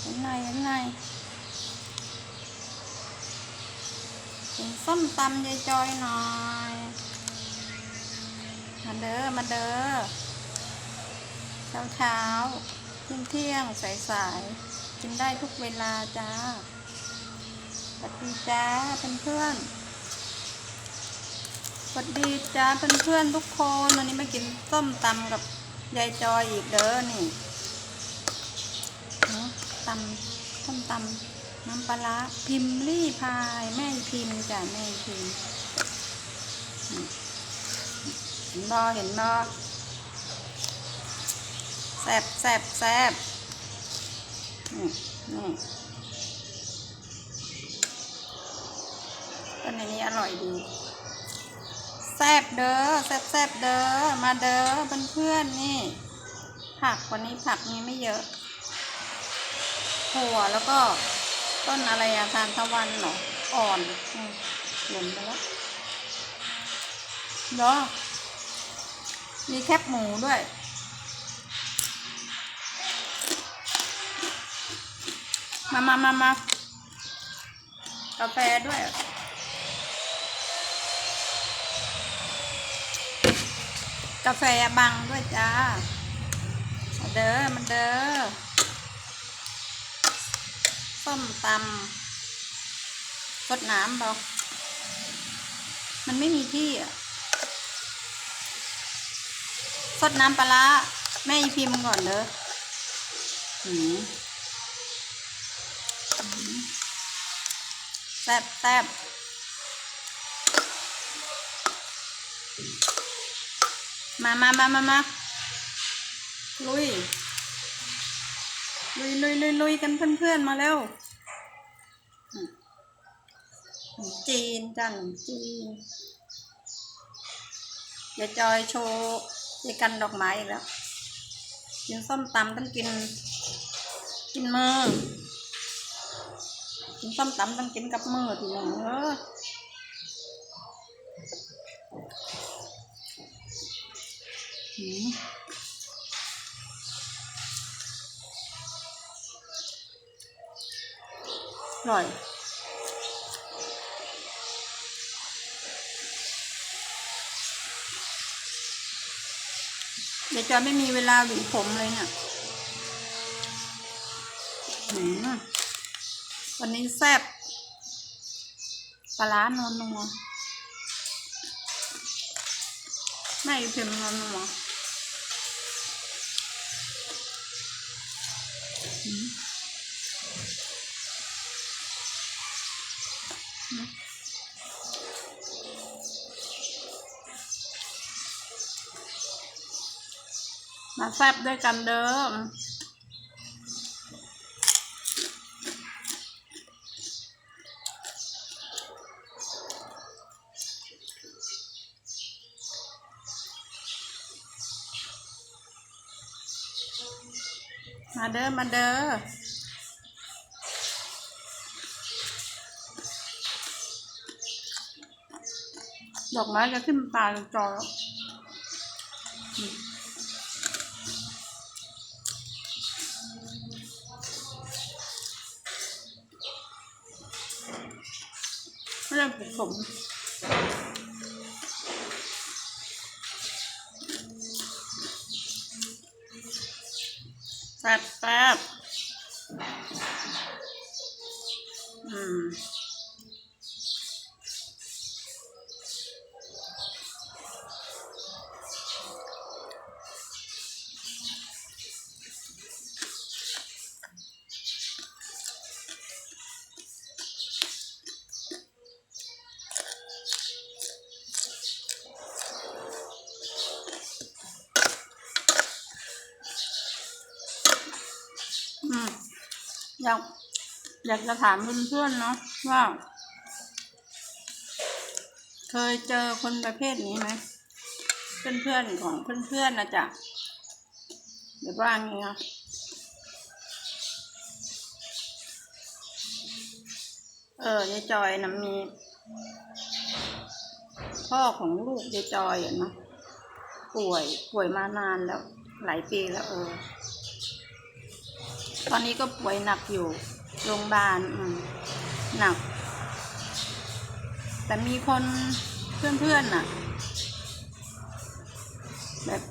เห็นไงเห็นไงกินส้มตำยายจอยหน่อย มาเด้อ มาเด้อ เช้าเช้าเที่ยงเที่ยงสายสายกินได้ทุกเวลาจ้าสวัสดีจ้าเพื่อนๆสวัสดีจ้าเพื่อนๆทุกคนวันนี้มากินส้มตำกับยายจอยอีกเด้อนี่ ตำส้มตำน้ำปลาร้าพิมพ์รี่พายแม่พิมพ์จ้ะแม่พิมพ์เห็นบอเห็นบอแซบแซบแซบนี่นี่ก็ในนี้อร่อยดีแซบเด้อแซบแซบเด้อมาเด้อเพื่อนๆนี่ผักวันนี้ผักมีไม่เยอะ ถั่วแล้วก็ต้นอะไรอะทานตะวันเหรออ่อนหล่นไปแล้วเนาะมีแคบหมูด้วย มามามามากาแฟด้วย กาแฟบังด้วยจ้า เด้อมาเด้อ ส้มตำสดน้ำบอกมันไม่มีที่อะสดน้ำปลาร้าแม่อีพิมพ์ก่อนเด้อหืมแซ่บแซ่บมามามามามาลุย ลุยลุยลุยลุยกันเพื่อนๆมาเร็วอืมขนมจีนจ้ะขนจีนอย่าจอยโชว์ยายกันดอกไม้อีกแล้วกินส้มตำต้องกิน กินมือกินส้มตำต้องกินกับมือทีหนึ่งเออ อร่อยเดี๋ยวจอยไม่มีเวลาหวีผมเลยเนี่ยวันนี้แซ่บปลาร้านวนัวไม่เค็มนวนัว มาแซ่บด้วยกันเด้อมาเด้อมาเด้อดอกไม้จะขึ้นตาจอแล้ว ไม่ อยากอยากจะถามเพื่อนๆเนาะว่า เคยเจอคนประเภทนี้ไหมเพื่อนๆของเพื่อนๆนะจ๊ะเดี๋ยวว่างี้นะเออยายจอยนะมี พ่อของลูกยายจอยอะเนาะป่วยป่วยมานานแล้ว หลายปีแล้วเออ ตอนนี้ก็ป่วยหนักอยู่โรงพยาบาลหนัก แต่มีคนเพื่อนๆน่ะ แบบ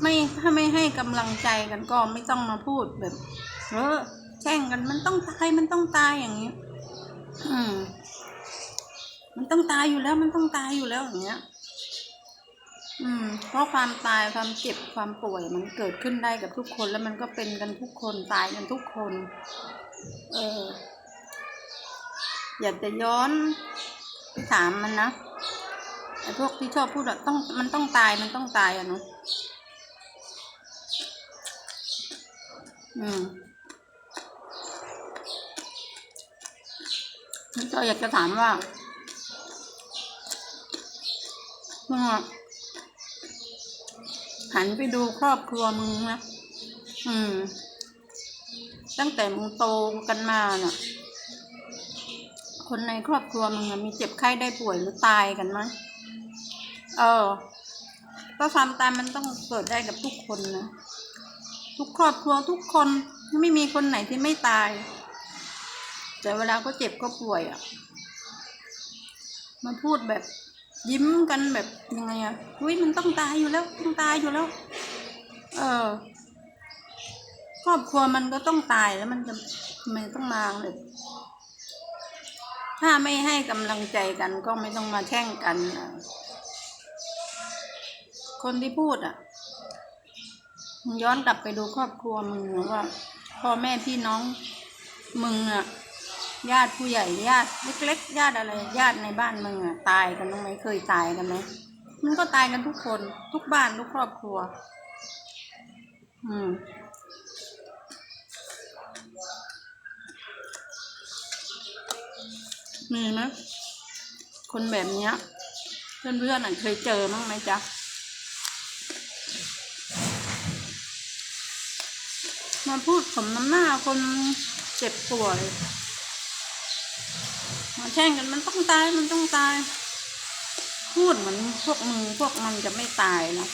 ไม่ถ้าไม่ให้กำลังใจกันก็ไม่ต้องมาพูดแบบเออแช่งกันมันต้องตายมันต้องตายอย่างนี้ อืม มันต้องตายอยู่แล้ว มันต้องตายอยู่แล้วอย่างเงี้ย อืม เพราะความตายความเจ็บความป่วยมันเกิดขึ้นได้กับทุกคนแล้วมันก็เป็นกันทุกคนตายกันทุกคน เออ อยากจะย้อนไปถามมันนะไอ้พวกที่ชอบพูดอะต้องมันต้องตายมันต้องตายอะเนาะอืมก็อยากจะถามว่ามึงอะ หันไปดูครอบครัวมึงนะอืม ตั้งแต่มึงโตกันมาเน่ะ คนในครอบครัวมึงมีเจ็บไข้ได้ป่วยหรือตายกันไหมเออ ก็ความตายมันต้องเกิดได้กับทุกคนนะ ทุกครอบครัวทุกคนไม่มีคนไหนที่ไม่ตาย แต่เวลาก็เจ็บก็ป่วยอะ่ะ มาพูดแบบ ยิ้มกันแบบยังไงอะ่ะอุ้ยมันต้องตายอยู่แล้วต้องตายอยู่แล้ว เออครอบครัวมันก็ต้องตายแล้วมันจะทำไมต้องมาเลยถ้าไม่ให้กำลังใจกันก็ไม่ต้องมาแช่งกัน คนที่พูดอะมึงย้อนกลับไปดูครอบครัวมึงว่าพ่อแม่พี่น้องมึงอะ ญาติผู้ใหญ่ญาติเล็กๆญาติอะไรญาติในบ้านมึงอะตายกันบ้างไหมเคยตายกันไหมมันก็ตายกันทุกคนทุกบ้านทุกครอบครัว อืมมีไหมคนแบบเนี้ย เพื่อนๆอะเคยเจอมั้งไหมจ๊ะมาพูดสมน้ำหน้าคนเจ็บป่วย มาแช่งกันมันต้องตายมันต้องตาย พูดเหมือนพวกมึงพวกมันจะไม่ตายนะ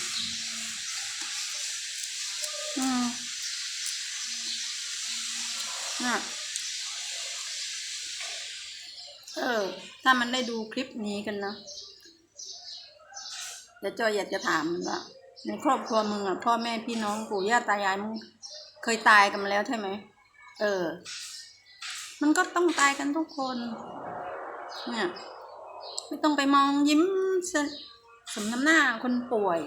อืมน่ะเออ ถ้ามันได้ดูคลิปนี้กันนะเดี๋ยวจอยอยากจะถามมันว่าในครอบครัวมึงอะพ่อแม่พี่น้องปู่ย่าตายายมึงเคยตายกันมาแล้วใช่ไหม เออ มันก็ต้องตายกันทุกคน เนี่ยไม่ต้องไปมองยิ้มสสมน้ำหน้าคนป่วย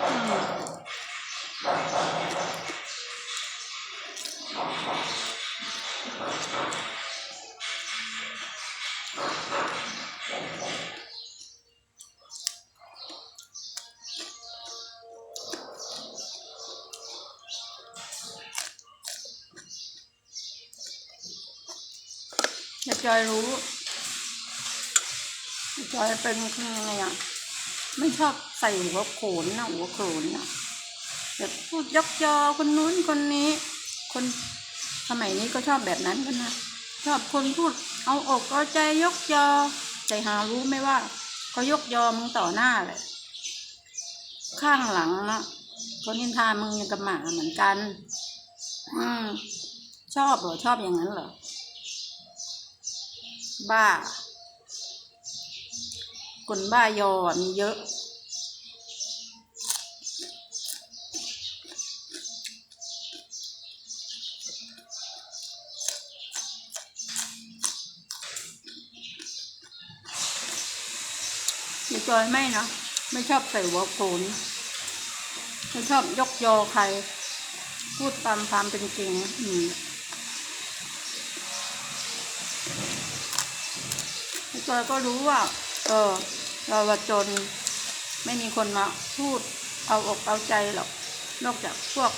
อืม จอยรู้อยากจอยเป็นคนยังไงอะไม่ชอบใส่หัวโขนนะหัวโขนนะแบบพูดยกยอคนนู้นคนนี้ คนสมัยนี้ก็ชอบแบบนั้นกันนะชอบคนพูดเอาอกเอาใจยกยอ ใจหารู้ไหมว่าเขายกยอมึงต่อหน้าเลยข้างหลังนะคนนินทามึงยังกับหมาเหมือนกัน อืมชอบเหรอชอบอย่างนั้นเหรอ บ้า คนบ้ายออะมีเยอะ มีจอยไม่นะไม่ชอบใส่หัวโขนไม่ชอบยกยอใคร พูดตามความเป็นจริง อืม จอยก็รู้ว่า เออ เราว่าจนไม่มีคนมาพูดเอาอกเอาใจหรอก นอกจากพวก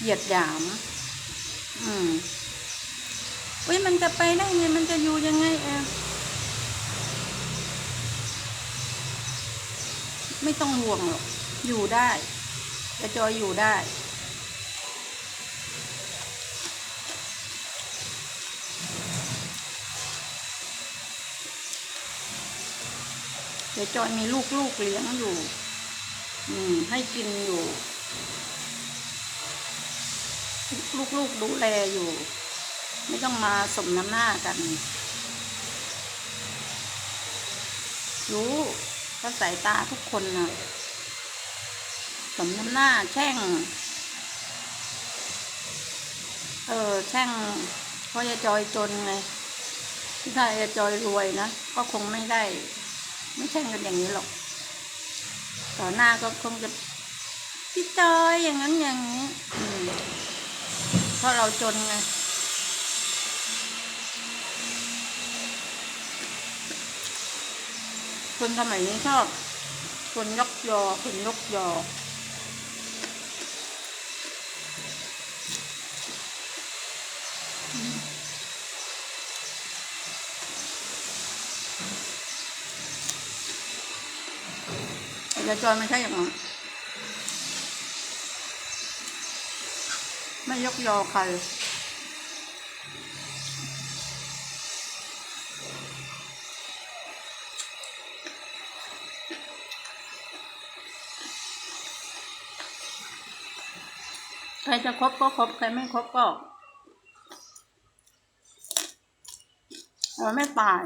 เหยียดหยาม อืมเฮ้ยมันจะไปได้ไงมันจะอยู่ยังไงเอไม่ต้องห่วงหรอก อยู่ได้แต่จอยอยู่ได้ ดี๋ยวจอยมีลูกลูกเลี้ยงอยู่ อืม ให้กินอยู่ ลูกลูกดูแลอยู่ ไม่ต้องมาสมน้ำหน้ากัน รู้ก็สายตาทุกคนนะสมน้ำหน้าแช่ง เออ แช่งเพราะยายจอยจนไง ถ้ายายจอยรวยนะ ก็คงไม่ได้ ไม่ใช่งกันอย่างนี้หรอก ต่อหน้าก็คงจะพี่จอยอย่างนั้นอย่างนี้เพราะเราจนไงคนสมัยนี้ชอบคนยกยอคนยกยอ แต่ยายจอยไม่ใช่อย่างนั้นไม่ยกยอใครใครจะครบก็ครบใครไม่ครบก็เราไม่ตาย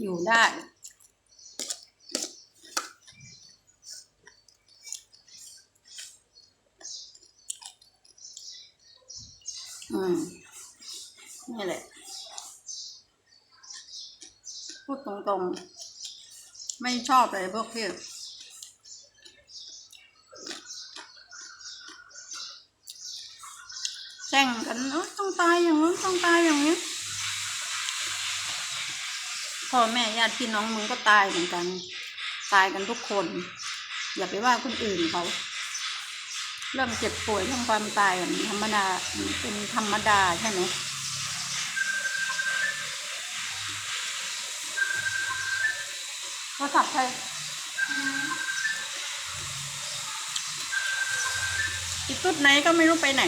อยู่ได้ มนี่แหละ พูดตรงๆ ไม่ชอบเลยพวกที่แช่งกันต้องตายอย่างนู้นต้องตายอย่างนี้พ่อแม่ญาติพี่น้องมึงก็ตายเหมือนกัน ตายกันทุกคน อย่าไปว่าคนอื่นเขา เรื่องเจ็บป่วยเรื่องความตายแบบธรรมดาเป็นธรรมดาใช่ไหมโทรศัพท์ใครอีตุ๊ดไหนก็ไม่รู้ไปไหน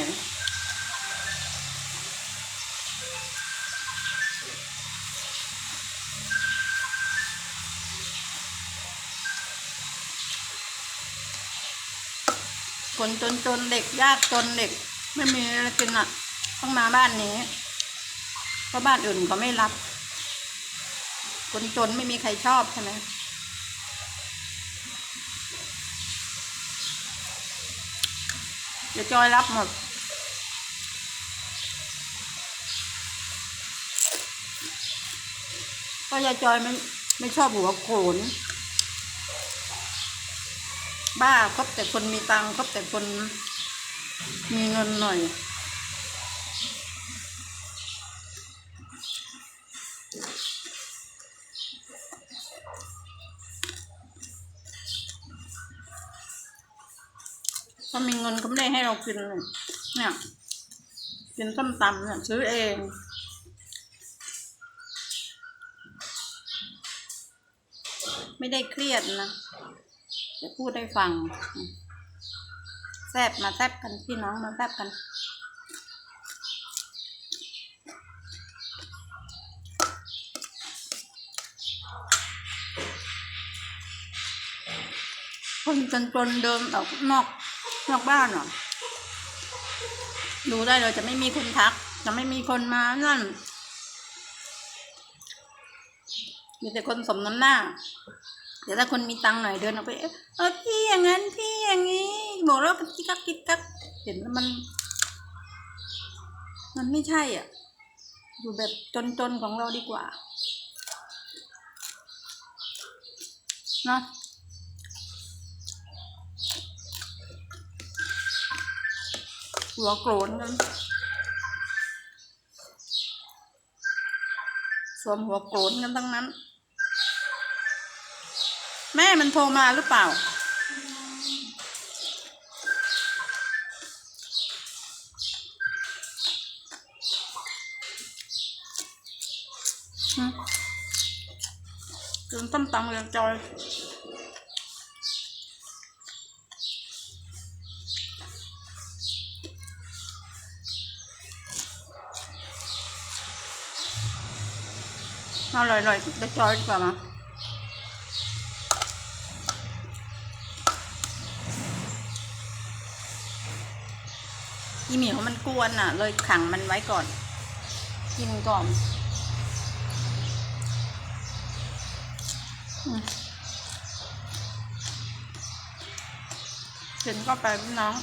คนจนจนเด็กยากจนเด็ก ไม่มีอะไรกินอะต้องมาบ้านนี้ เพราะบ้านอื่นเขาไม่รับ คนจนไม่มีใครชอบใช่ไหมเดี๋ยวจอยรับหมดก็ยายจอยไม่ไม่ชอบหัวโขน บ้าคบแต่คนมีตังค์คบแต่คนมีเงินหน่อย ถ้ามีเงินก็ไม่ได้ให้เรากินเลยเนี่ยกินส้มตำเนี่ยซื้อเองไม่ได้เครียดนะ จะพูดให้ฟัง แซบมาแซบกันพี่น้องมาแซบกันคนจนจนเดินออกนอกนอกบ้านเหรอดูได้เลยจะไม่มีคนทัก จะไม่มีคนมานั่น มีแต่คนสมน้ำหน้า เดี๋ยวถ้าคนมีตังค์หน่อยเดินออกไป เออพี่อย่างนั้นพี่อย่างนี้บอกแล้วมันกิ๊กกักกิ๊กกักเห็นแล้วมัน มันไม่ใช่อะ อยู่แบบจนๆของเราดีกว่าเนาะหัวโกรนกันสวมหัวโกรนกันทั้งนั้น แม่มันโทรมาหรือเปล่าอืมกินต้มตำกับจอยอร่อยๆกับจอยดีกว่าม อีเหมียวมันกวนอะ เลยขังมันไว้ก่อน กินก่อนอืมกินก็ไปพี่น้อง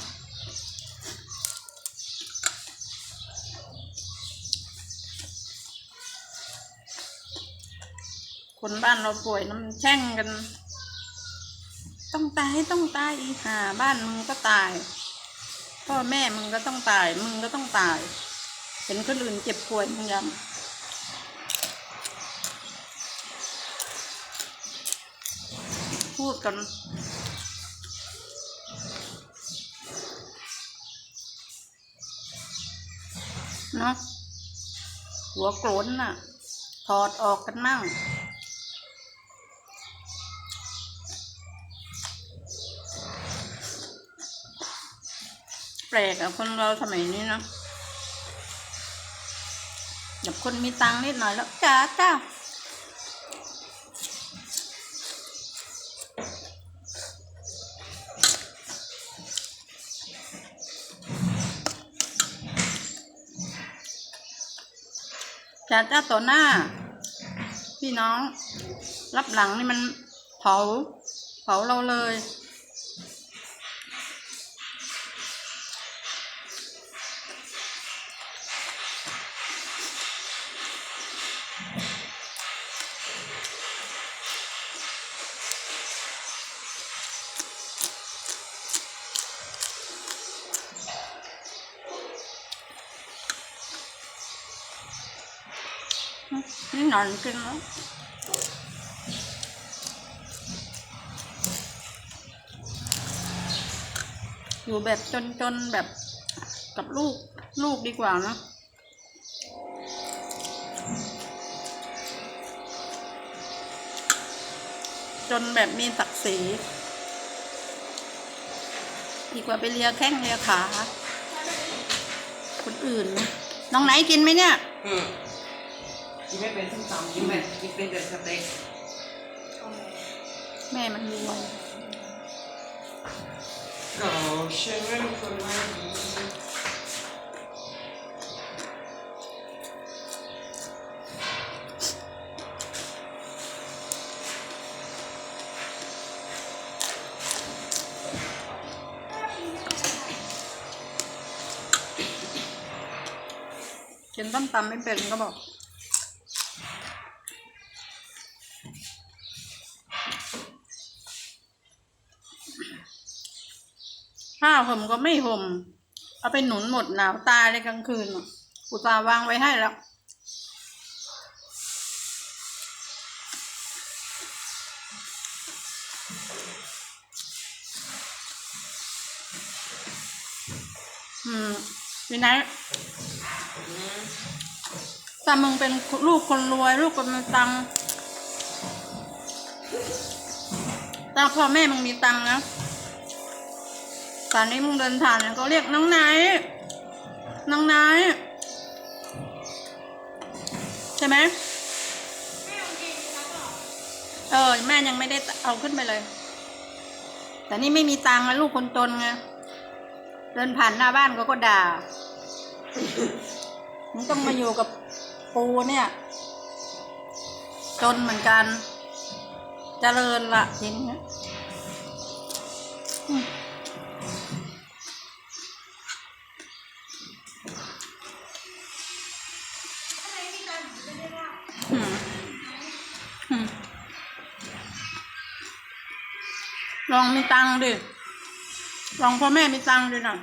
คนบ้านเราป่วยน้ำแช่งกัน ต้องตายต้องตายอีหาบ้านมึงก็ตาย พ่อแม่มึงก็ต้องตาย มึงก็ต้องตาย เห็นคนอื่นเจ็บป่วยมึงยังพูดกันเนาะหัวโกรนน่ะ ถอดออกกันมั่ง ปลกอะคนเราสมัยนี้เนอะแบบคนมีตังค์นิดหน่อยแล้วจ้าจ้าจ้าจ้าต่อหน้า พี่น้อง รับหลังนี่มันเผา เผาเราเลย นี่นอนกินแล้วอยู่แบบจนๆแบบกับลูกลูกดีกว่านะจนแบบมีศักดิ์ศรีดีกว่าไปเลียแข้งเลียขา คนอื่นนะน้องไหนกินไหมเนี่ย อืม กินไม่เป็นส้มตำกินไม่กินเป็นแต่สเต็กแม่มันรวยก็ฉันเป็นคนไม่ดีกินต้มตำไม่เป็นก็บอก ผ้าห่มก็ไม่ห่ม เอาไปหนุนหมดหนาวตายเลยกลางคืนน่ะอุตส่าห์วางไว้ให้แล้วอืมพี่นายถ้ามึงเป็นลูกคนรวย ลูกคนมีตังค์ถ้าพ่อแม่มึงมีตังค์นะ ตอนนี้มึงเดินผ่านเนี่ยก็เรียกน้องไนท์น้องไนท์ใช่ไหมเออแม่ยังไม่ได้เอาขึ้นไปเลย แต่นี่ไม่มีตังค์นะลูกคนจนไงเดินผ่านหน้าบ้านเขาก็ด่ามึงต้องมาอยู่กับปูเนี่ย จนเหมือนกันจเจริญละทีนี้อืมอื องมีตังดิลองพ่อแม่มีตังดิหน่อย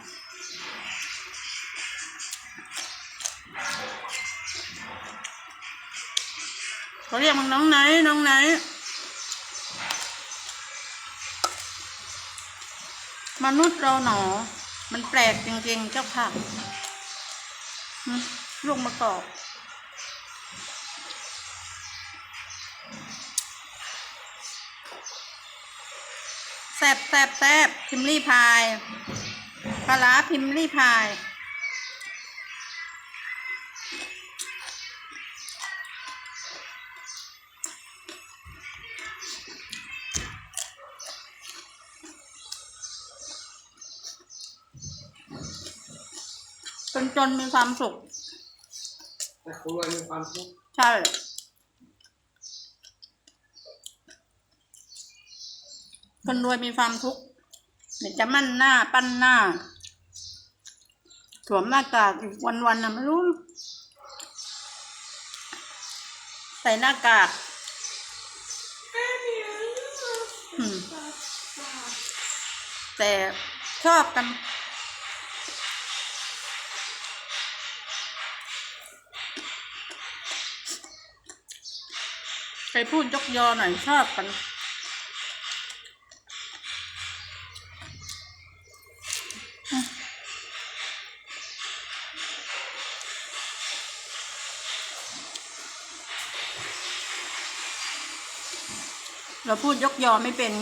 เขาเรียกมึงน้องไหนน้องไหนมนุษย์เราหนอ มันแปลกจริงๆ เจ้าค่ะ ลูกมะกอก บแซบแซบพิมพ์ลี่พายปลาร้าพิมพ์ลี่พายคนจนมีความสุขแต่คนรวยมีความทุกข์ใช่ คนรวยมีความทุกข์เดี๋ยจะมั่นหน้าปั้นหน้าสวมหน้ากากอีกวันๆนะไม่รู้ ใส่หน้ากากแต่ชอบกัน ใครพูดยกยอหน่อยชอบกัน เราพูดยกยอไม่เป็น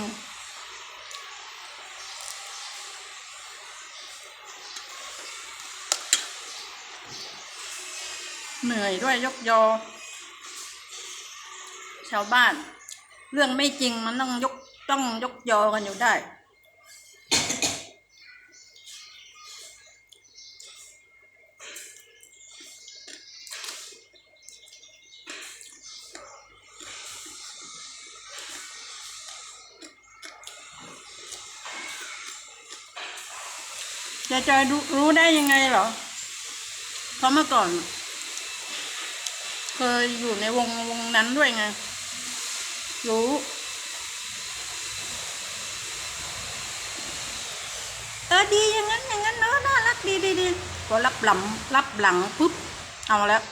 เหนื่อยด้วยยกยอ ชาวบ้าน เรื่องไม่จริงมันต้องยกต้องยกยอกันอยู่ได้ จะจะรู้รู้ได้ยังไงเหรอ เพราะเมื่อก่อน เคยอยู่ในวงวงนั้นด้วยไง รู้ เออดีอย่างนั้นอย่างนั้นเนอะน่ารักดีดีดีพอรับหลังรับหลังปุ๊บ เอาแล้ว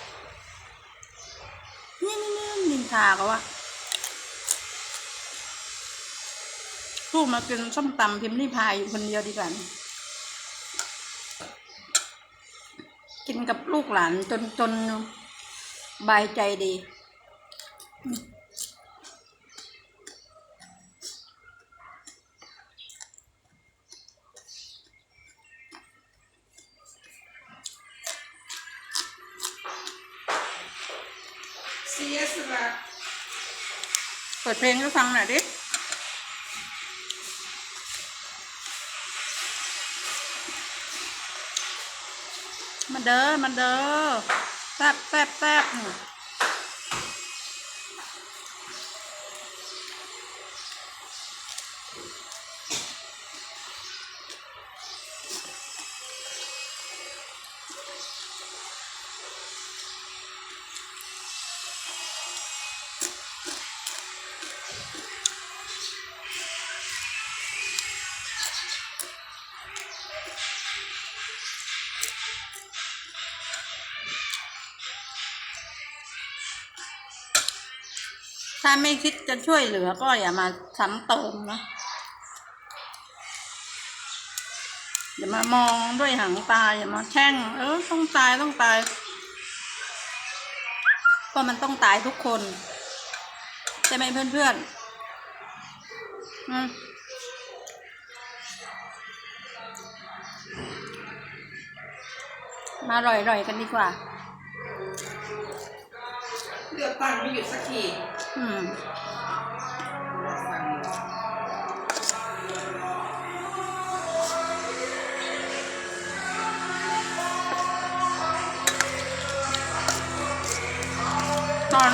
นี่นี่นี่นินทาก็ว่าสู้มากินส้มตำพิมพ์ลี่พายอยู่คนเดียวดีกว่า นะกินกับลูกหลานจนจนบายใจดีเสียสละเปิดเพลงให้ฟังหน่อยดิ มาเด้อมาเด้อแซ่บแซ่บแซ่บ ไม่คิดจะช่วยเหลือก็อย่ามาซ้ำเติมนะอย่ามามองด้วยหางตาอย่ามาแช่ง เออต้องตายต้องตาย ก็มันต้องตายทุกคนใช่ไหมเพื่อนๆอืมมาอร่อยๆกันดีกว่า เลือกตั้งไม่หยุดสักทีอืตอน